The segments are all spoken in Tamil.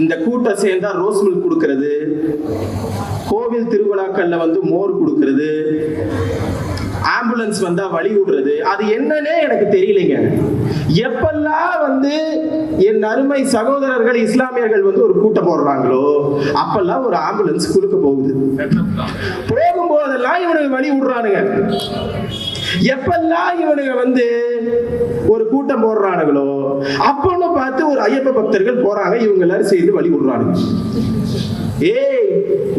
இந்த கூட்டம் சேர்ந்தா ரோஸ் மில்க் கொடுக்கறது. கோவில் திருவிழாக்கள்ல வந்து மோர் கொடுக்கறது. ஆம்புலன்ஸ் வந்தா வழி விடுறது. அது என்னன்னே எனக்கு தெரியலைங்க. எப்பெல்லாம் வந்து என் அருமை சகோதரர்கள் இஸ்லாமியர்கள் வந்து ஒரு கூட்டம் போடுறாங்களோ அப்பெல்லாம் ஒரு ஆம்புலன்ஸ் குறுக்க போகுது. போகும்போதெல்லாம் இவனுக்கு வழி விடுறானுங்க. எப்பெல்லாம் இவனுங்க வந்து ஒரு கூட்டம் போடுறானுங்களோ அப்பன்னு பார்த்து ஒரு ஐயப்ப பக்தர்கள் போறாங்க இவங்க எல்லாரும் சேர்ந்து வழி விடுறானுங்க. ஏய்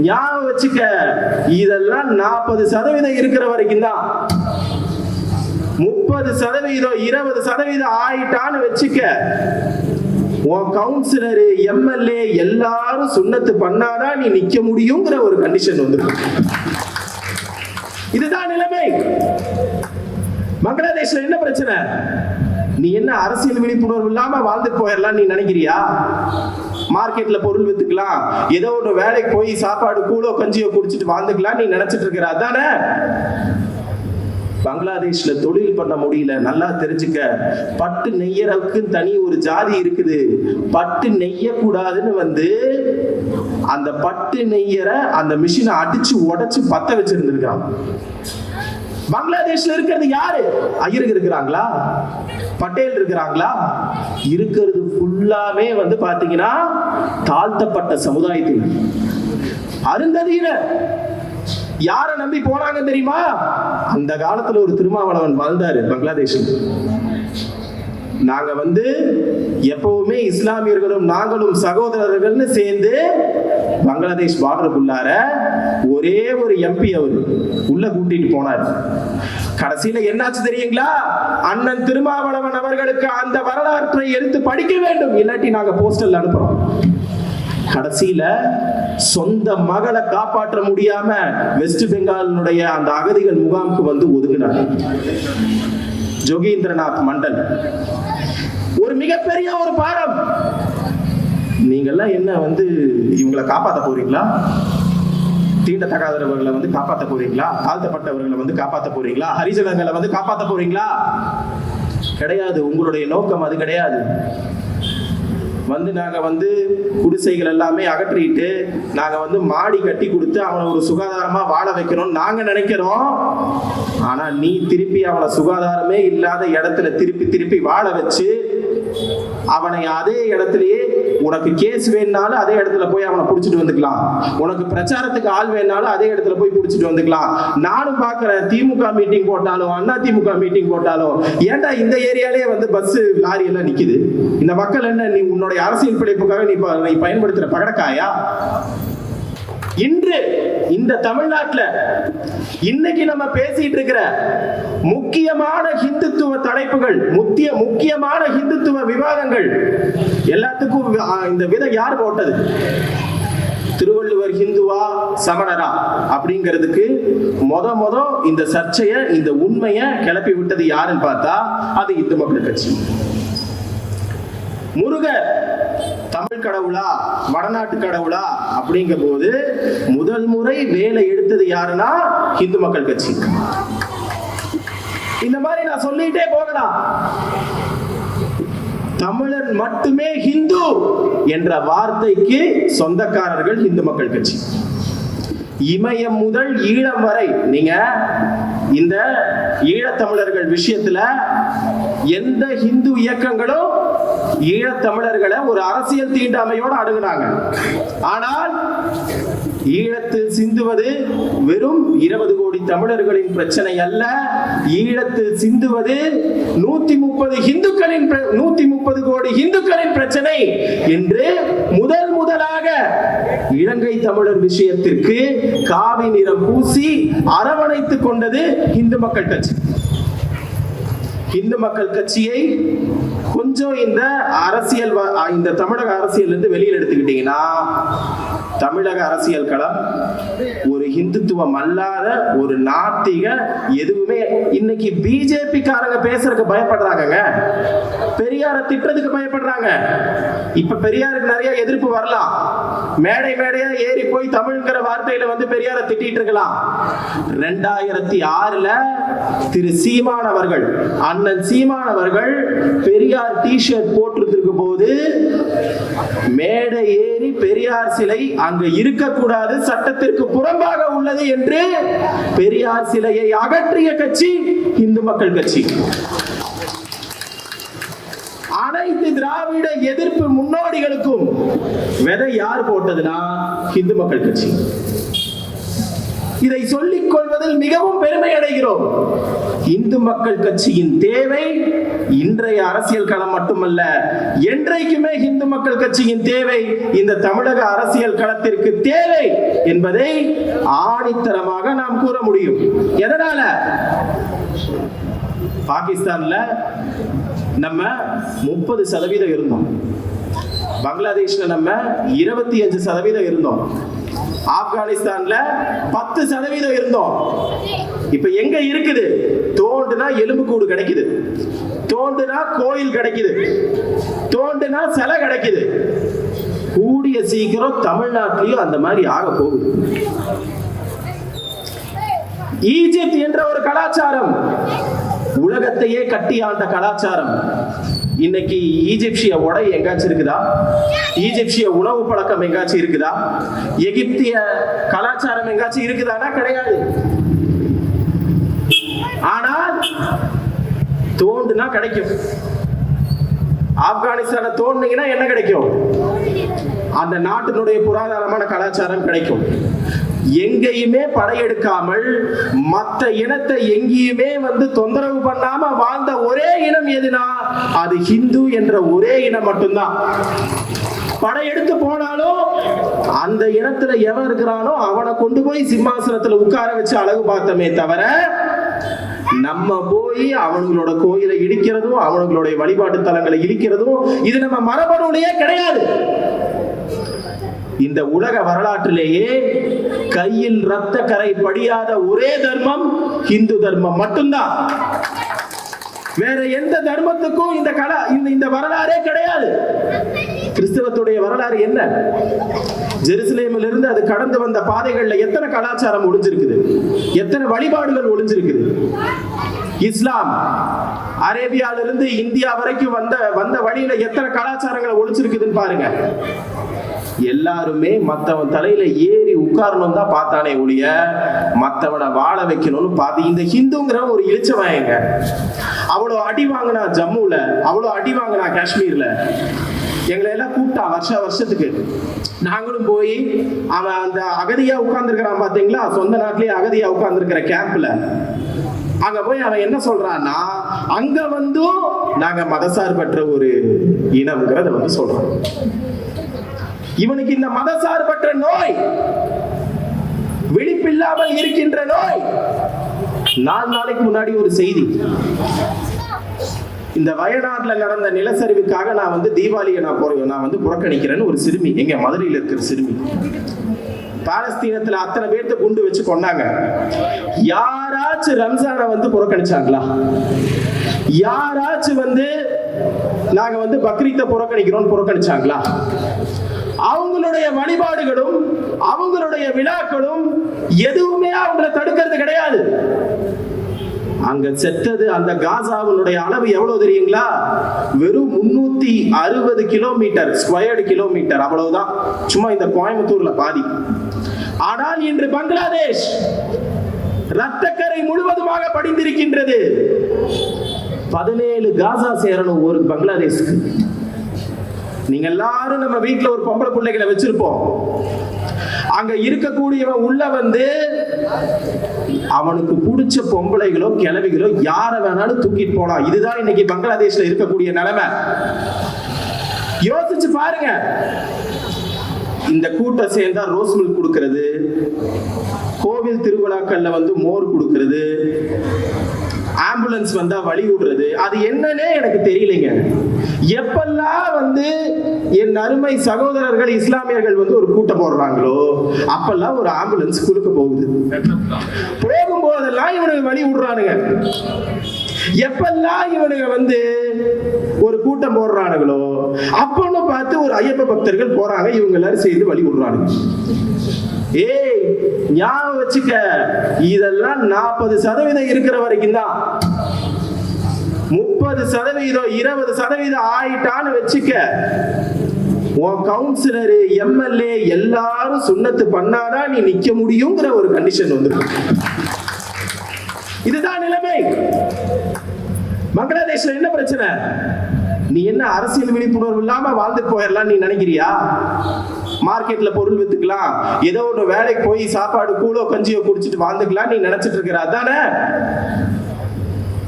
ஞாபகம் வச்சுக்க இதெல்லாம் நாற்பது சதவீதம் இருக்கிற வரைக்கும் தான். முப்பது சதவீதம் இருபது சதவீதம் ஆயிட்டான்னு வச்சுக்க உன் கவுன்சிலரு எம்எல்ஏ எல்லாரும் சுண்ணத்து பண்ணாதான் நீ நிக்க முடியுங்கிற ஒரு கண்டிஷன் வந்து இதுதான் நிலைமை. பங்களாதேஷ்ல என்ன பிரச்சனை? நீ என்ன அரசியல் விழிப்புணர்வு இல்லாம வாழ்ந்துட்டு போயிடலாம் நீ நினைக்கிறியா? மார்க்கெட்ல பொருள் வித்துக்கலாம். ஏதோ ஒன்று வேலைக்கு போய் சாப்பாடு கூலோ கஞ்சியோ குடிச்சிட்டு வாழ்ந்துக்கலாம் நீ நினைச்சிட்டு இருக்கிற அதானே? பங்களாதேஷ்ல தொழில் பண்ண முடியல. நல்லா தெரிஞ்சுக்க. பட்டு நெய்யறவுக்கு தனி ஒரு ஜாதி இருக்குது. பட்டு நெய்ய கூடாதுன்னு வந்து அந்த பட்டு நெய்யற அந்த மிஷினை அடிச்சு உடைச்சு பத்த வச்சிருந்திருக்கான் பங்களாதேஷ்ல இருக்கிறது யாரு? ஐயருக்கு இருக்கிறாங்களா? பட்டேல் இருக்கிறாங்களா? இருக்கிறது ஃபுல்லாவே வந்து பாத்தீங்கன்னா தாழ்த்தப்பட்ட சமுதாயத்தினர். அருந்ததியினர். யாரை நம்பி போனாங்க தெரியுமா? அந்த காலத்துல ஒரு திருமாவளவன் வாழ்ந்தாரு பங்களாதேஷ் நாங்க வந்து எப்பவுமே இஸ்லாமியர்களும் நாங்களும் சகோதரர்கள்னு சேர்ந்து பங்களாதேஷ் பார்டருக்குள்ளார ஒரே ஒரு எம்பி அவர். உள்ள கூட்டிட்டு போனார். கடைசியில என்னாச்சு தெரியுங்களா? அண்ணன் திருமாவளவன் அவர்களுக்கு அந்த வரலாற்றை எடுத்து படிக்க வேண்டும். இல்லாட்டி நாங்க போஸ்டல் அனுப்புறோம். கடைசியில சொந்த மகளை காப்பாற்ற முடியாம வெஸ்ட் பெங்காலினுடைய அந்த அகதிகள் முகாமுக்கு வந்து ஒதுங்கினாங்க ஜோகீந்திரநாத் மண்டல். ஒரு மிகப்பெரிய ஒரு பாடம். நீங்கெல்லாம் என்ன வந்து இவங்களை காப்பாற்ற போறீங்களா? தீண்டத்தகாதவர்களை வந்து காப்பாற்ற போறீங்களா? தாழ்த்தப்பட்டவர்களை வந்து காப்பாற்ற போறீங்களா? ஹரிஜனங்களை வந்து காப்பாற்ற போறீங்களா? கிடையாது. உங்களுடைய நோக்கம் அது கிடையாது. வந்து நாங்கள் வந்து குடிசைகள் எல்லாமே அகற்றிட்டு நாங்கள் வந்து மாடி கட்டி கொடுத்து அவனை ஒரு சுகாதாரமாக வாழ வைக்கணும்னு நாங்கள் நினைக்கிறோம். ஆனால் நீ திருப்பி அவனை சுகாதாரமே இல்லாத இடத்துல திருப்பி திருப்பி வாழ வச்சு அவனை அதே இடத்துலயே உனக்கு கேஸ் வேணுனாலும் அதே இடத்துல போய் அவனை புடிச்சிட்டு வந்துக்கலாம். உனக்கு பிரச்சாரத்துக்கு ஆள் வேணுனாலும் அதே இடத்துல போய் புடிச்சிட்டு வந்துக்கலாம். நானும் பார்க்கிறேன் திமுக மீட்டிங் போட்டாலும் அண்ணா திமுக மீட்டிங் போட்டாலும் ஏன்டா இந்த ஏரியாலே வந்து பஸ் லாரி எல்லாம் நிக்குது? இந்த மக்கள் என்ன நீ உன்னுடைய அரசியல் பிழைப்புக்காக நீ நீ பயன்படுத்துற பகடக்காயா? இன்று இந்த தமிழ்நாட்டில் இன்னைக்கு நம்ம பேசிட்டு இருக்கிற முக்கியமான ஹிந்துத்துவ தலைப்புகள் முக்கிய முக்கியமான ஹிந்துத்துவ விவாதங்கள் எல்லாத்துக்கும் இந்த விதம் யார் போட்டது? திருவள்ளுவர் ஹிந்துவா சமணரா அப்படிங்கிறதுக்கு மொத மொத இந்த சர்ச்சைய இந்த உண்மைய கிளப்பி விட்டது யாருன்னு பார்த்தா அது இந்து மக்கள் கட்சி. முருகர். தமிழ் கடவுளா வடநாட்டு கடவுளா அப்படிங்கும் போது முதல் முறை வேலை எடுத்தது யாருன்னா இந்து மக்கள் கட்சி. இந்த மாதிரி நான் சொல்லிட்டே போகலாம். தமிழன் மட்டுமே ஹிந்து என்ற வார்த்தைக்கு சொந்தக்காரர்கள் இந்து மக்கள் கட்சி. இமயம் முதல் ஈழம் வரை நீங்க இந்த ஈழத்தமிழர்கள் விஷயத்துல எந்த இந்து இயக்கங்களும் ஈழத்தமிழர்களை ஒரு அரசியல் தீண்டாமையோடு அணுகுனாங்க. ஆனால் ஈழத்தில் சிந்துவது வெறும் இருபது கோடி தமிழர்களின் பிரச்சனை அல்ல. ஈழத்தில் சிந்துவது நூத்தி முப்பது இந்துக்களின் பிர- நூத்தி முப்பது கோடி இந்துக்களின் பிரச்சனை என்று முதல் முதலாக இலங்கை தமிழர் விஷயத்திற்கு காவி நிறம் பூசி அரவணைத்துக் கொண்டது இந்து மக்கள் கட்சி. இந்து மக்கள் கட்சியை கொஞ்சம் இந்த அரசியல் இந்த தமிழக அரசியல் இருந்து வெளியில் எடுத்துக்கிட்டீங்கன்னா தமிழக அரசியல் களம் ஒரு இந்துத்துவம் அல்லாத ஒரு நாத்திக எதுவுமே இன்னைக்கு பிஜேபி காரங்க பேசுறதுக்கு பயப்படுறாங்கங்க. பெரியார திட்டுறதுக்கு பயப்படுறாங்க. இப்ப பெரியாருக்கு நிறைய எதிர்ப்பு வரலாம். மேடை மேடையா ஏறி போய் தமிழ்ங்கிற வார்த்தையில வந்து பெரியார திட்டிட்டு இருக்கலாம். ரெண்டாயிரத்தி ஆறுல திரு சீமான் அவர்கள் அண்ணன் சீமான் அவர்கள் பெரியார் டி ஷர்ட் போட்டிருந்திருக்கும் போது மேடை ஏறி பெரியார் சிலை அங்கு இருக்கக்கூடாது சட்டத்திற்கு புறம்பாக உள்ளது என்று பெரியார் சிலையை அகற்றிய கட்சி இந்து மக்கள் கட்சி. அனைத்து திராவிட எதிர்ப்பு முன்னோடிகளுக்கும் விதை யார் போட்டதுன்னா இந்து மக்கள் கட்சி. இதை சொல்லிக் கொள்வதில் மிகவும் பெருமை அடைகிறோம். இந்து மக்கள் கட்சியின் தேவை இன்றைய அரசியல் களம் மட்டுமல்ல என்றைக்குமே இந்து மக்கள் கட்சியின் தேவை இந்த தமிழக அரசியல் களத்திற்கு தேவை என்பதை ஆணித்தரமாக நாம் கூற முடியும். எதனால? பாகிஸ்தான்ல நம்ம முப்பது சதவீதம் இருந்தோம். பங்களாதேஷ்ல நம்ம இருபத்தி அஞ்சு சதவீதம் இருந்தோம். ஆப்கானிஸ்தான்ல பத்து சதவீதம் இருந்தோம். இப்ப எங்க இருக்குது? தோண்டுனா எலும்புக்கூடு கிடைக்குது. தோண்டுனா கோயில் கிடைக்குது. தோண்டுனா சிலை கிடைக்குது. கூடிய சீக்கிரம் தமிழ்நாட்டிலையும் அந்த மாதிரி ஆக போகுது. ஈஜிப்த் என்ற ஒரு கலாச்சாரம். உலகத்தையே கட்டி ஆண்ட கலாச்சாரம். இன்னைக்கு ஈஜிப்சிய உடை எங்காச்சும் இருக்குதா? ஈஜிப்சிய உணவு பழக்கம் எங்காச்சும் இருக்குதா? எகிப்திய கலாச்சாரம் எங்காச்சும் இருக்குதானா? கிடையாது. ஆனால் தோண்டுனா கிடைக்கும். ஆப்கானிஸ்தானை தோண்டினீங்கன்னா என்ன கிடைக்கும்? அந்த நாட்டினுடைய புராதாரமான கலாச்சாரம் கிடைக்கும். எங்கேயுமே படையெடுக்காமல் மற்ற இனத்தை எங்கேயுமே வந்து தொந்தரவு பண்ணாம வாழ்ந்த ஒரே இனம் எதுனா அது ஹிந்து என்ற ஒரே இனம் மட்டும்தான். படையெடுத்து போனாலும் அந்த இனத்துல எவன் இருக்கிறானோ அவனை கொண்டு போய் சிம்மாசனத்துல உட்கார வச்சு அழகு பார்த்தமே தவிர நம்ம போய் அவனுங்களோட கோயிலை இடிக்கிறதும் அவனுங்களுடைய வழிபாட்டு தலங்களை இடிக்கிறதும் இது நம்ம மரபணுலயே கிடையாது. இந்த உலக வரலாற்றிலேயே கையில் ரத்த கரை படியாத ஒரே தர்மம் இந்து தர்மம் மட்டும்தான். வேற எந்த தர்மத்துக்கும் இந்த கலா இந்த இந்த வரலாறே கிடையாது. கிறிஸ்தவத்துடைய வரலாறு என்ன? ஜெருசலேமில் இருந்து அது கடந்து வந்த பாதைகள்ல எத்தனை கலாச்சாரம் ஒளிஞ்சிருக்குது? எத்தனை வழிபாடுகள் ஒளிஞ்சிருக்குது? இஸ்லாம் அரேபியால இருந்து இந்தியா வரைக்கும் வந்த வந்த வழியில எத்தனை கலாச்சாரங்களை ஒளிஞ்சிருக்குதுன்னு பாருங்க. எல்லாருமே மத்தவன் தலையில ஏ உட்காரணும் தான் பார்த்தானே ஒழிய மற்றவனை வாழ வைக்கணும்னு பார்த்து இந்த ஹிந்துங்கிற ஒரு இழிச்சவங்க அவ்வளோ அடி வாங்கினா ஜம்முல அவ்வளோ அடி வாங்கினா காஷ்மீர்ல. எங்களை எல்லாம் கூப்பிட்டா வருஷ வருஷத்துக்கு. நாங்களும் போய் அவன் அந்த அகதியா உட்கார்ந்துருக்கிறான் பாத்தீங்களா சொந்த நாட்டிலேயே அகதியா உட்கார்ந்துருக்கிற கேம்ப்ல அங்க போய் அவன் என்ன சொல்றான்னா அங்க வந்தும் நாங்க மதசார்பற்ற ஒரு இனம்ங்கிறத வந்து சொல்றோம். இவனுக்கு இந்த மதசார்பற்ற நோய் விழிப்பில்லாமல் இருக்கின்ற நோய். நாலு நாளைக்கு முன்னாடி ஒரு செய்தி. இந்த வயநாட்டுல நடந்த நிலச்சரிவுக்காக நான் வந்து தீபாவளியை நான் போறேன் நான் வந்து புறக்கணிக்கிறேன்னு ஒரு சிறுமி எங்க மதுரையில் இருக்கிற சிறுமி. பாலஸ்தீனத்துல அத்தனை பேர்த்த குண்டு வச்சு கொண்டாங்க யாராச்சும் ரம்ஜானை வந்து புறக்கணிச்சாங்களா? யாராச்சும் வந்து நாங்க வந்து பக்ரீத்தை புறக்கணிக்கிறோம்னு புறக்கணிச்சாங்களா? அவங்களுடைய வழிபாடுகளும் அவங்களுடைய விழாக்களும் எதுவுமே அவங்களை தடுக்கிறது கிடையாது. அங்க செத்தது அந்த காசாவினுடைய அளவு எவ்வளவு தெரியுங்களா? வெறும் முன்னூத்தி அறுபது கிலோமீட்டர் ஸ்கொயர்டு கிலோமீட்டர் அவ்வளவுதான். சும்மா இந்த கோயம்புத்தூர்ல பாதி. ஆனால் இன்று பங்களாதேஷ் ரத்தக்கரை முழுவதுமாக படிந்திருக்கின்றது. பதினேழு காசா சேரணும் ஒரு பங்களாதேஷ்க்கு. நீங்க எல்லாரும் நம்ம வீட்டுல ஒரு பொம்பளை பிள்ளைகளை வச்சிருப்போம். அங்க இருக்கக்கூடியவன் உள்ள வந்து அவனுக்கு பிடிச்ச பொம்பளைகளோ கிளவிகளோ யார வேணாலும் தூக்கிட்டு போலாம். இதுதான் இன்னைக்கு பங்களாதேஷ்ல இருக்கக்கூடிய நிலைமை. யோசிச்சு பாருங்க. இந்த கூட்டம் சேர்ந்தா ரோஸ் மில்க் கொடுக்கறது. கோவில் திருவிழாக்கள்ல வந்து மோர் கொடுக்கறது. ஆம்புலன்ஸ் வந்தா வழி விடுறது. அது என்னன்னே எனக்கு தெரியலைங்க. எப்பெல்லாம் வந்து என் அருமை சகோதரர்கள் இஸ்லாமியர்கள் வந்து ஒரு கூட்டம் போடுறாங்களோ அப்பெல்லாம் ஒரு ஆம்புலன்ஸ் குறுக்க போகுது. போகும்போதெல்லாம் இவனுக்கு வழி விடுறானுங்க. எப்பெல்லாம் இவனுங்க வந்து கூட்டம் போடுறானுங்களோ அப்பன்னு பார்த்து ஒரு ஐயப்ப பக்தர்கள் போறாங்க. இவங்க எல்லாரும் சேர்ந்து வழி விடுறானுங்க. ஏய் ஞாபகம் வச்சுக்க. இதெல்லாம் நாற்பது சதவீதம் இருக்கிற வரைக்கும் தான். முப்பது சதவீதம் இருபது சதவீதம் ஆயிட்டான்னு வச்சுக்க. உன் கவுன்சிலரு எம்எல்ஏ எல்லாரும் சுண்ணத்து பண்ணாதான் நீ நிக்க முடியுங்கிற ஒரு கண்டிஷன் வந்து இதுதான் நிலைமை. பங்களாதேஷ்ல என்ன பிரச்சனை? நீ என்ன அரசியல் விழிப்புணர்வு இல்லாம வாழ்ந்து போயிடலாம் நீ நினைக்கிறியா? மார்க்கெட்ல பொருள் வித்துக்கலாம். ஏதோ ஒரு வேலைக்கு போய் சாப்பாடு கூலோ கஞ்சியோ குடிச்சிட்டு வாழ்ந்துக்கலாம் நீ நினைச்சிட்டு இருக்கிற அதானே?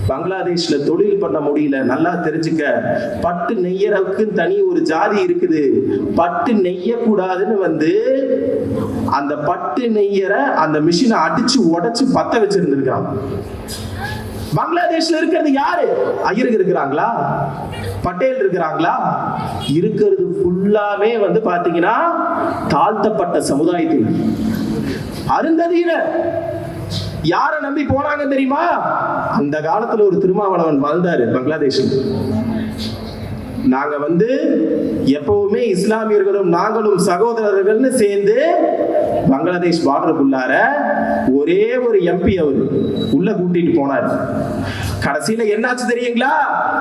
பங்களாதேஷ்ல தொழில் பண்ண முடியல. நல்லா தெரிஞ்சுக்க. பட்டு நெய்யறவுக்கு தனி ஒரு ஜாதி இருக்குது. பட்டு நெய்ய கூடாதுன்னு வந்து அந்த பட்டு நெய்யற அந்த மிஷினை அடிச்சு உடைச்சு பத்த வச்சிருந்திருக்கான் பங்களாதேஷ்ல இருக்கிறது யாரு? ஐயருக்கு இருக்கிறாங்களா? பட்டேல் இருக்கிறாங்களா? இருக்கிறது ஃபுல்லாவே வந்து பாத்தீங்கன்னா தாழ்த்தப்பட்ட சமுதாயத்தினர் அருந்ததியினர். யாரை நம்பி போனாங்க தெரியுமா? அந்த காலத்துல ஒரு திருமாவளவன் வாழ்ந்தாரு பங்களாதேஷில். நாங்க வந்து எப்பவுமே இஸ்லாமியர்களும் நாங்களும் சகோதரர்கள்னு சேர்ந்து பங்களாதேஷ் பார்டருக்குள்ளார ஒரே ஒரு எம்பி அவர். உள்ள கூட்டிட்டு போனார். கடைசியில என்னாச்சு தெரியுங்களா?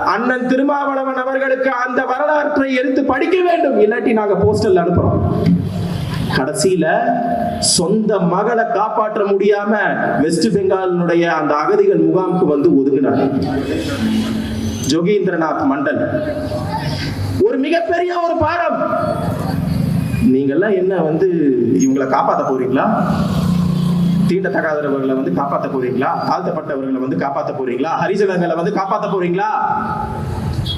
அண்ணன் திருமாவளவன் அவர்களுக்கு அந்த வரலாற்றை எடுத்து படிக்க வேண்டும். இல்லாட்டி நாங்க போஸ்டல் அனுப்புறோம். கடைசியில சொந்த மகளை காப்பாற்ற முடியாம வெஸ்ட் பெங்காலினுடைய அந்த அகதிகள் முகாமுக்கு வந்து ஒதுங்கினார் ஜோகீந்திரநாத் மண்டல். ஒரு மிகப்பெரிய ஒரு பாடம். நீங்கெல்லாம் என்ன வந்து இவங்களை காப்பாத்த போறீங்களா? தீண்டத்தகாதவர்களை வந்து காப்பாத்த போறீங்களா? தாழ்த்தப்பட்டவர்களை வந்து காப்பாத்த போறீங்களா? ஹரிஜனங்களை வந்து காப்பாத்த போறீங்களா?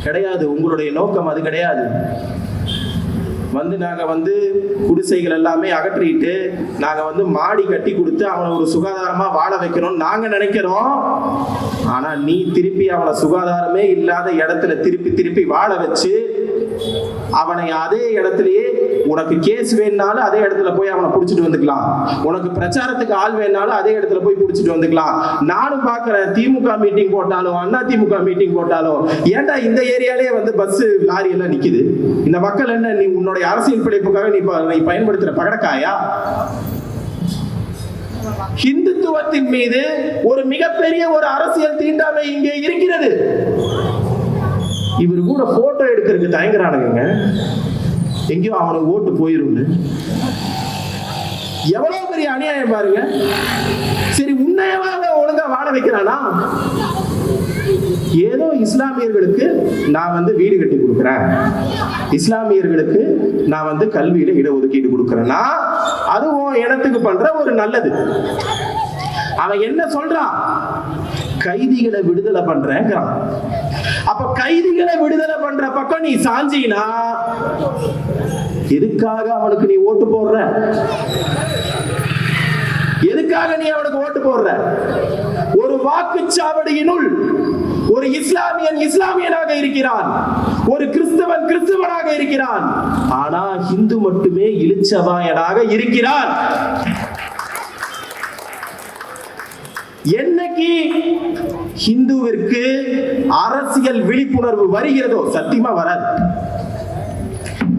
கிடையாது. உங்களுடைய நோக்கம் அது கிடையாது. வந்து நாங்க வந்து குடிசைகள் எல்லாமே அகற்றிட்டு நாங்க வந்து மாடி கட்டி கொடுத்து அவனை ஒரு சுகாதாரமா வாழ வைக்கணும் நாங்க நினைக்கிறோம். ஆனா நீ திருப்பி அவனை சுகாதாரமே இல்லாத இடத்துல திருப்பி திருப்பி வாழ வச்சு அவனை அதே இடத்துலயே உனக்கு கேஸ் வேணுனாலும் அதே இடத்துல போய் அவனை புடிச்சிட்டு வந்துக்கலாம். உனக்கு பிரச்சாரத்துக்கு ஆள் வேணாலும் அதே இடத்துல போய் புடிச்சிட்டு வந்துக்கலாம். நானும் பார்க்கிறேன் திமுக மீட்டிங் போட்டாலும் அண்ணா திமுக மீட்டிங் போட்டாலும் ஏன்டா இந்த ஏரியாலே வந்து பஸ் லாரி எல்லாம் நிக்குது? இந்த மக்கள் என்ன நீ உன்னுடைய அரசியல் பிழைப்புக்காக நீ நீ பயன்படுத்துற பகடக்காயா? ஹிந்துத்துவத்தின் மீது ஒரு மிகப்பெரிய ஒரு அரசியல் தீண்டாமை இங்கே இருக்கிறது. இவர் கூட போட்டோ எடுக்கிறதுக்கு தயங்குறானுங்க எங்கேயோ அவனுக்கு ஓட்டு போயிரும்னு. எவ்வளவு பெரிய அநியாயம் பாருங்க. சரி உன்னையவாக ஒழுங்கா வாழ வைக்கிறானா? ஏதோ இஸ்லாமியர்களுக்கு நான் வந்து வீடு கட்டி கொடுக்குறேன். இஸ்லாமியர்களுக்கு நான் வந்து கல்வியில இடஒதுக்கீடு கொடுக்குறேன்னா அதுவும் இனத்துக்கு பண்ற ஒரு நல்லது. அவன் என்ன சொல்றான்? கைதிகளை விடுதலை பண்றேங்கிறான். அப்ப கைதிகளை விடுதலை பண்ற பக்கம் நீ சாஞ்சினா எதுக்காக அவனுக்கு நீ ஓட்டு போடுற? எதுக்காக நீ அவனுக்கு ஓட்டு போடுற? ஒரு வாக்குச்சாவடியினுள் ஒரு இஸ்லாமியன் இஸ்லாமியனாக இருக்கிறான். ஒரு கிறிஸ்தவன் கிறிஸ்தவனாக இருக்கிறான். ஆனா இந்து மட்டுமே இழிச்சவாயனாக இருக்கிறான். என்னைக்கு ஹிந்துவிற்கு அரசியல் விழிப்புணர்வு வருகிறதோ சத்தியமா வராது.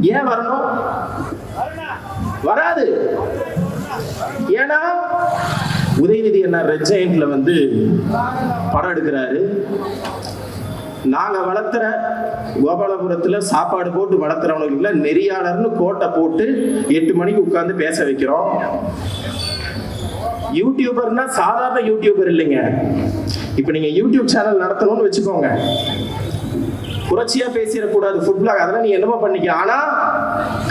ஏன் வரணும்? வராது. ஏன்னா உதயநிதி என்ன ரெட் ஜெயண்ட்ல வந்து படம் எடுக்கிறாரு. நாங்க வளர்த்துற கோபாலபுரத்துல சாப்பாடு போட்டு வளர்த்துறவங்களுக்கு நெறியாளர்னு கோட்டை போட்டு எட்டு மணிக்கு உட்கார்ந்து பேச வைக்கிறோம். யூடியூபர்னா சாதாரண யூடியூபர் இல்லைங்க. இப்ப நீங்க யூடியூப் சேனல் நடத்தணும்னு வச்சுக்கோங்க. புரட்சியா பேசிடக்கூடாது ஃபுட் பிளாக் அதெல்லாம் நீ என்னமோ பண்ணிக்க. ஆனா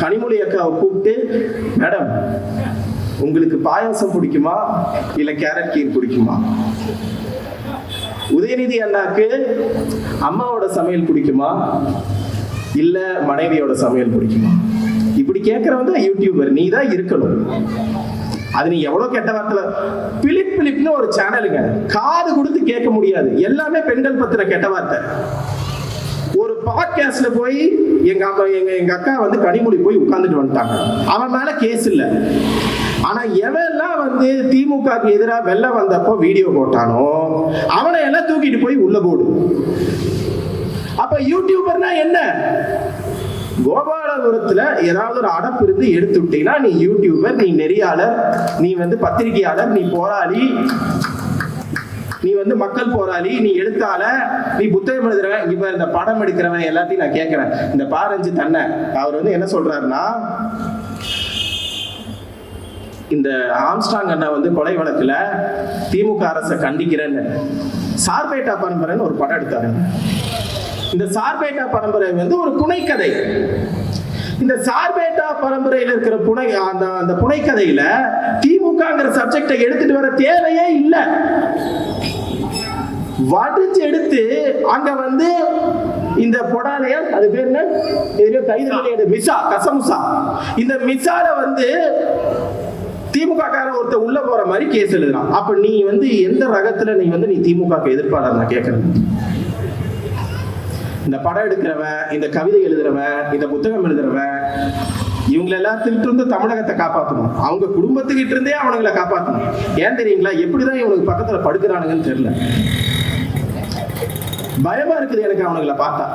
கனிமொழி அக்காவை கூப்பிட்டு மேடம் உங்களுக்கு பாயாசம் பிடிக்குமா? இல்ல கேரட் கீர் பிடிக்குமா? உதயநிதி அண்ணாக்கு அம்மாவோட சமையல் பிடிக்குமா? இல்ல மனைவியோட சமையல் பிடிக்குமா? இப்படி கேட்கறவன் தான் யூடியூபர் நீ தான் இருக்கணும். அது நீ எவ்வளவு கெட்ட வார்த்தை பிலிப் பிலிப்னு ஒரு சேனலுங்க காது கொடுத்து கேட்க முடியாது. எல்லாமே பெண்கள் பத்திர கெட்ட வார்த்தை. ஒரு பாட்காஸ்ட்ல போய் எங்க அப்பா எங்க எங்க அக்கா வந்து கனிமொழி போய் உட்கார்ந்துட்டு வந்துட்டாங்க. அவன் மேல கேஸ் இல்ல. ஆனா எவெல்லாம் வந்து திமுகக்கு எதிராக வெளில வந்தப்போ வீடியோ போட்டானோ அவனை எல்லாம் தூக்கிட்டு போய் உள்ள போடு. அப்ப யூடியூபர்னா என்ன? கோபாலபுரத்துல ஏதாவது ஒரு அடப்பு இருந்து எடுத்து விட்டீங்கன்னா நீ யூடியூபர் நீ நெறியாளர் நீ வந்து பத்திரிகையாளர் நீ போராளி நீ வந்து மக்கள் போராளி நீ எடுத்தால நீ புத்தகம் எழுதுறவன் இப்ப இந்த படம் எடுக்கிறவன் எல்லாத்தையும் நான் கேட்கிறேன். இந்த பாரஞ்சு தன்னை அவர் வந்து என்ன சொல்றாருன்னா இந்த ஆம்ஸ்டாங் அண்ணா வந்து கொலை வழக்குல திமுக அரசை கண்டிக்கிறேன்னு சார்பேட்டா பரம்பரைன்னு ஒரு படம் எடுத்தாரு. இந்த சார்பேட்டா பரம்பரை வந்து ஒரு புனைக்கதை. இந்த சார்பேட்டா பரம்பரையில் இருக்கிற புனை அந்த அந்த புனைக்கதையில திமுகங்கிற சப்ஜெக்டை எடுத்துட்டு வர தேவையே இல்லை. வடிச்சு எடுத்து அங்க வந்து இந்த பொடாலைய அது பேர் என்ன? கைது பண்ணியது மிசா கசமுசா. இந்த மிசால வந்து திமுக காரன் ஒருத்தர் உள்ள போற மாதிரி கேஸ் எழுதுறான். அப்ப நீ வந்து எந்த ரகத்துல நீ வந்து நீ திமுக எதிர்ப்பாளர் நான் கேட்கறேன் இந்த படம் எடுக்கிறவன் இந்த கவிதை எழுதுறவன் இந்த புத்தகம் எழுதுறவன் இவங்களை எல்லாத்துக்கிட்ட இருந்து தமிழகத்தை காப்பாற்றணும் அவங்க குடும்பத்துக்கிட்ட இருந்தே அவனுங்களை காப்பாற்றணும் ஏன் தெரியுங்களா? எப்படிதான் இவனுக்கு பக்கத்துல படுக்கிறானுங்கன்னு தெரியல. பயமா இருக்குது எனக்கு அவனுங்களை பார்த்தா.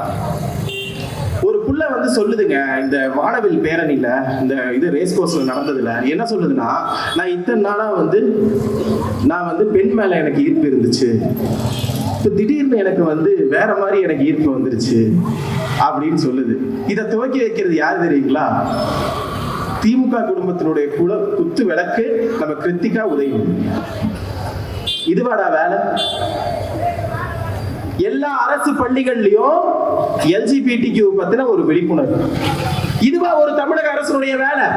ஒரு புள்ள வந்து சொல்லுதுங்க இந்த வானவில் பேரணியில இந்த இது ரேஸ் கோர்ஸ்ல நடந்ததுல என்ன சொல்லுதுன்னா நான் இத்தனை நாளா வந்து நான் வந்து பெண் மேல எனக்கு ஈர்ப்பு இருந்துச்சு. இப்ப திடீர்னு எனக்கு வந்து வேற மாதிரி எனக்கு ஈர்ப்பு வந்துருச்சு அப்படின்னு சொல்லுது. இதை துவக்கி வைக்கிறது யார் தெரியுங்களா? திமுக குடும்பத்தினுடைய குல குத்து விளக்கு நம்ம கிருத்திகா உதவி இதுவாடா வேலை? எல்லா அரசு பள்ளிகள்லயும் எல்ஜிபிடிக்கு பத்தின ஒரு விழிப்புணர்வு. இதுவா ஒரு தமிழக அரசுடைய வேலை.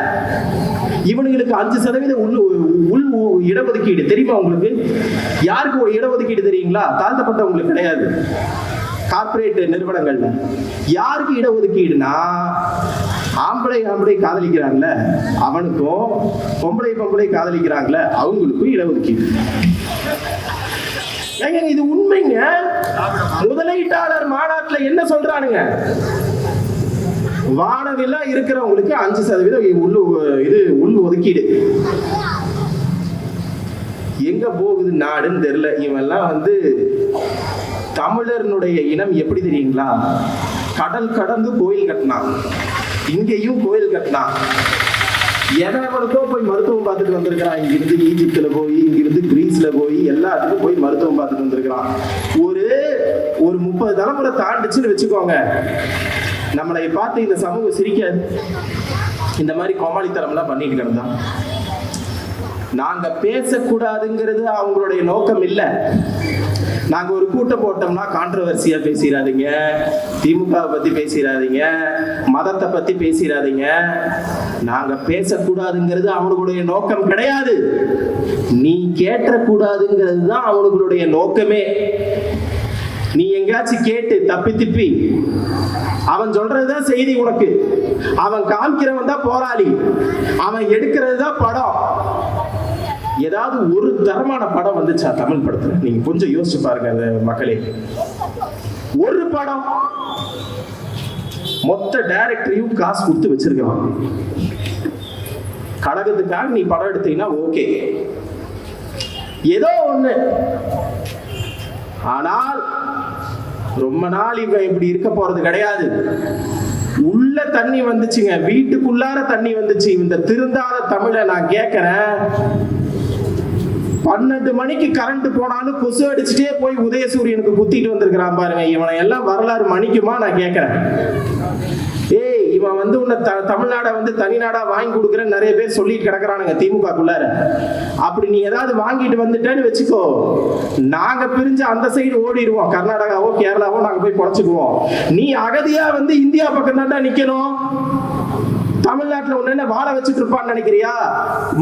இவனுங்களுக்கு அஞ்சு சதவீதம் உள் உள் இடஒதுக்கீடு. தெரியுமா உங்களுக்கு? யாருக்கு ஒரு இடஒதுக்கீடு தெரியுங்களா? தாழ்த்தப்பட்டவங்களுக்கு கிடையாது. கார்பரேட் நிறுவனங்கள்ல யாருக்கு இடஒதுக்கீடுனா ஆம்பளை ஆம்பளை காதலிக்கிறாங்கல்ல அவனுக்கும் பொம்பளை பொம்பளை காதலிக்கிறாங்கல்ல அவங்களுக்கும் இடஒதுக்கீடு. ஏங்க இது உண்மைங்க? முதலீட்டாளர் மாநாட்டில் என்ன சொல்றானுங்க? வானவிலா இருக்கிறவங்களுக்கு அஞ்சு சதவீதம் உள் இது உள் ஒதுக்கீடு. எங்க போகுது நாடுன்னு தெரியல. இவெல்லாம் வந்து தமிழர்னுடைய இனம் எப்படி தெரியுங்களா? கடல் கடந்து கோயில் கட்டினான். இங்கேயும் கோயில் கட்டினான். எவன் எவனுக்கோ போய் மருத்துவம் பார்த்துட்டு வந்திருக்கிறான். இங்கிருந்து ஈஜிப்துல போய் இங்கிருந்து கிரீஸ்ல போய் எல்லாத்துக்கும் போய் மருத்துவம் பார்த்துட்டு வந்திருக்கிறான். ஒரு ஒரு முப்பது தலைமுறை தாண்டுச்சுன்னு வச்சுக்கோங்க. நம்மளை பார்த்து இந்த சமூகம் சிரிக்காது இந்த மாதிரி கோமாளித்தனம்லாம் பண்ணிட்டு கிடந்தான் நாங்க பேசக்கூடாதுங்கிறது அவங்களுடைய நோக்கம் இல்லை. நாங்க ஒரு கூட்டம் போட்டோம்னா கான்ட்ரவர்சியா பேசிடாதீங்க திமுக பத்தி பேசிடாதீங்க மதத்தை பத்தி பேசிடாதீங்க நாங்க பேசக்கூடாதுங்கிறது அவனுடைய நோக்கம் கிடையாது. நீ கேட்டக்கூடாதுங்கிறது தான் அவனுங்களுடைய நோக்கமே. எங்கேயாச்சும் கேட்டு தப்பி திப்பி அவன் சொல்றதுதான் செய்தி உனக்கு. அவன் காமிக்கிறவன் தான் போராளி. அவன் எடுக்கிறது தான் படம். ஏதாவது ஒரு தரமான படம் வந்துச்சா தமிழ் படத்துல? நீங்க கொஞ்சம் யோசிச்சு பாருங்க அந்த மக்களே. ஒரு படம் மொத்த டைரக்டரையும் காசு கொடுத்து வச்சிருக்கான் கழகத்துக்காக நீ படம் எடுத்தீங்கன்னா ஓகே. ஏதோ ஒண்ணு. ஆனால் ரொம்ப நாள் இவன் இப்படி இருக்க போறது கிடையாது. உள்ள தண்ணி வந்துச்சுங்க. வீட்டுக்குள்ளார தண்ணி வந்துச்சு. இந்த திருந்தாத தமிழை நான் கேட்கிறேன். பன்னெண்டு மணிக்கு கரண்ட் போனாலும் கொசு அடிச்சுட்டே போய் உதயசூரியனுக்கு குத்திட்டு வந்திருக்கிறான் பாருங்க. இவனை எல்லாம் வரலாறு மணிக்குமா நான் கேட்கிறேன். இவன் வந்து உன்னை த தமிழ்நாடை வந்து தனிநாடா வாங்கி கொடுக்குறேன்னு நிறைய பேர் சொல்லிட்டு கிடக்குறானுங்க திமுகக்குள்ளார. அப்படி நீ ஏதாவது வாங்கிட்டு வந்துட்டேன்னு வச்சுக்கோ. நாங்க பிரிஞ்சு அந்த சைடு ஓடிடுவோம். கர்நாடகாவோ கேரளாவோ நாங்க போய் குறைச்சிக்குவோம் நீ அகதியா வந்து இந்தியா பக்கம் தான்டா நிக்கணும். தமிழ்நாட்டில் ஒன்னு என்ன வாழ வச்சுட்டு இருப்பான்னு நினைக்கிறியா?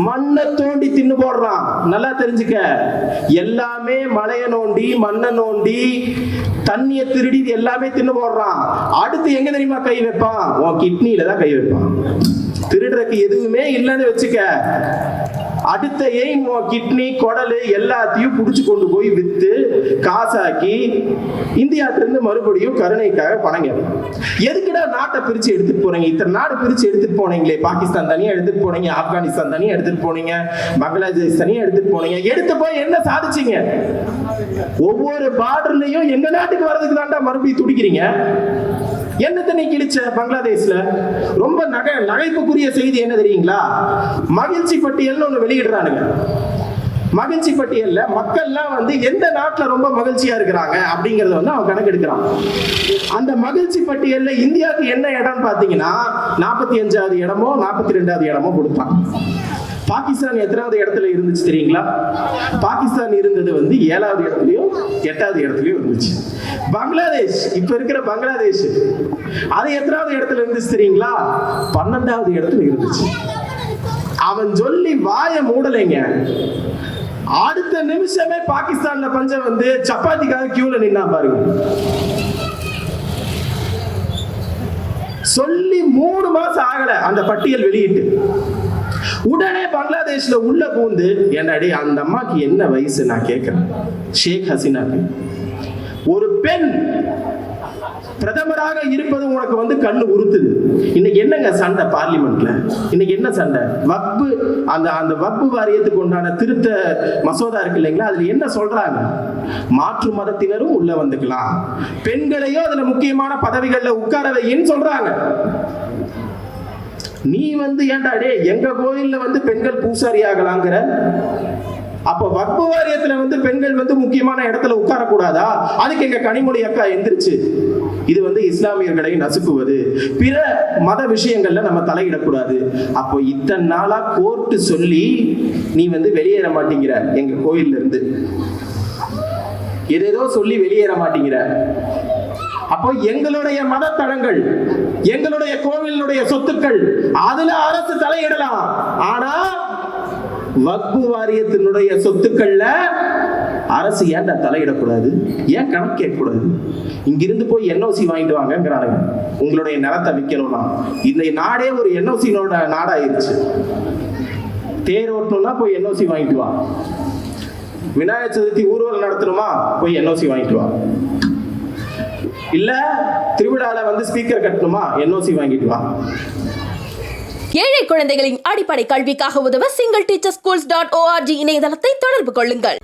மண்ணை தோண்டி தின்னு போடுறான். நல்லா தெரிஞ்சுக்க. எல்லாமே மலையை நோண்டி மண்ணை நோண்டி தண்ணியை திருடி இது எல்லாமே தின்னு போடுறான். அடுத்து எங்க தெரியுமா கை வைப்பான்? உன் கிட்னியில தான் கை வைப்பான். திருடுறதுக்கு எதுவுமே இல்லைன்னு வச்சுக்க. அடுத்த எய்ம் கிட்னி குடலு எல்லாத்தையும் பிடிச்சி கொண்டு போய் வித்து காசாக்கி இந்தியாட்டிலிருந்து மறுபடியும் கருணைக்காக பணம் எதுக்குடா நாட்டை பிரிச்சு எடுத்துட்டு போறீங்க? இத்தனை நாடு பிரிச்சு எடுத்துட்டு போனீங்களே. பாகிஸ்தான் தனியா எடுத்துட்டு போனீங்க. ஆப்கானிஸ்தான் தனியா எடுத்துட்டு போனீங்க. பங்களாதேஷ் தனியா எடுத்துட்டு போனீங்க. எடுத்து போய் என்ன சாதிச்சீங்க? ஒவ்வொரு பார்டர்லயும் எங்க நாட்டுக்கு வர்றதுக்கு தான்டா மறுபடியும் துடிக்கிறீங்க? என்னத்தை நீ கிழிச்ச பங்களாதேஷ்ல? ரொம்ப நகை நகைப்புக்குரிய செய்தி என்ன தெரியுங்களா? மகிழ்ச்சி பட்டியல்னு ஒண்ணு வெளியிடுறானுங்க. மகிழ்ச்சி பட்டியல்ல மக்கள்லாம் வந்து எந்த நாட்டுல ரொம்ப மகிழ்ச்சியா இருக்கிறாங்க அப்படிங்கறத வந்து அவன் கணக்கெடுக்கிறான். அந்த மகிழ்ச்சி பட்டியல்ல இந்தியாவுக்கு என்ன இடம் பாத்தீங்கன்னா நாற்பத்தி அஞ்சாவது இடமோ நாற்பத்தி ரெண்டாவது இடமோ கொடுப்பான். பாகிஸ்தான் எத்தனாவது இடத்துல இருந்துச்சு தெரியுங்களா? பாகிஸ்தான் இருந்தது வந்து ஏழாவது இடத்துலயும் எட்டாவது இடத்துலயும் இருந்துச்சு. பங்களாதேஷ் இப்ப இருக்கிற பங்களாதேஷ் அது எத்தனாவது இடத்துல இருந்துச்சு தெரியுங்களா? பன்னெண்டாவது இடத்துல இருந்துச்சு. அவன் சொல்லி வாய மூடலைங்க. அடுத்த நிமிஷமே பாகிஸ்தான்ல பஞ்சம் வந்து சப்பாத்திக்காக கியூல நின்னா பாருங்க. சொல்லி மூணு மாசம் ஆகல அந்த பட்டியல் வெளியிட்டு. உடனே பங்களாதேஷ்ல உள்ள பூந்து என்னடி அந்த அம்மாக்கு என்ன வயசு நான் கேட்கிறேன் ஷேக் ஹசீனாக்கு. ஒரு பெண் பிரதமராக இருப்பது உனக்கு வந்து கண்ணு உறுத்துது. இன்னைக்கு என்னங்க சண்டை பார்லிமெண்ட்ல? இன்னைக்கு என்ன சண்டை? வப்பு அந்த அந்த வப்பு வாரியத்துக்கு உண்டான திருத்த மசோதா இருக்கு இல்லைங்களா? அதுல என்ன சொல்றாங்க? மாற்று மதத்தினரும் உள்ள வந்துக்கலாம். பெண்களையும் அதுல முக்கியமான பதவிகள்ல உட்கார வைன்னு சொல்றாங்க. நீ வந்து ஏன்டா டே எங்க கோயில்ல வந்து பெண்கள் பூசாரி ஆகலாங்கிற? அப்ப வக்பு வாரியத்துல வந்து பெண்கள் வந்து முக்கியமான இடத்துல உட்காரக்கூடாதா? அதுக்கு எங்க கனிமொழி அக்கா எந்திரிச்சு இது வந்து இஸ்லாமியர்களை நசுக்குவது. பிற மத விஷயங்கள்ல நம்ம தலையிடக்கூடாது. அப்போ இத்தனை நாளா கோர்ட்டு சொல்லி நீ வந்து வெளியேற மாட்டேங்கிற எங்க கோயில்ல இருந்து. ஏதேதோ சொல்லி வெளியேற மாட்டேங்கிற. அப்போ எங்களுடைய மதத்தலங்கள் எங்களுடைய கோவிலுடைய சொத்துக்கள் அதுல அரசு தலையிடலாம். ஆனா வக்பு வாரியத்தினுடைய சொத்துக்கள்ல அரசு ஏன்டா தலையிடக்கூடாது? ஏன் கணக்கு கேட்கக்கூடாது? இங்கிருந்து போய் என்ஓசி வாங்கிட்டு வாங்கங்கிறானுங்க. உங்களுடைய நிலத்தை விற்கணும்னா. இந்த நாடே ஒரு என்ஓசி நாடாயிருச்சு. தேர் ஓட்டணும்னா போய் என்ஓசி வாங்கிட்டு வா. விநாயகர் சதுர்த்தி ஊர்வலம் நடத்தணுமா? போய் என்ஓசி வாங்கிட்டு வா. இல்ல திருவிழால வந்து ஸ்பீக்கர் கட்டணுமா? என்ஓசி வாங்கிட்டு வா. ஏழை குழந்தைகளின் அடிப்படை கல்விக்காக உதவ single teacher schools dot ORG இணையதளத்தை தொடர்பு கொள்ளுங்கள்.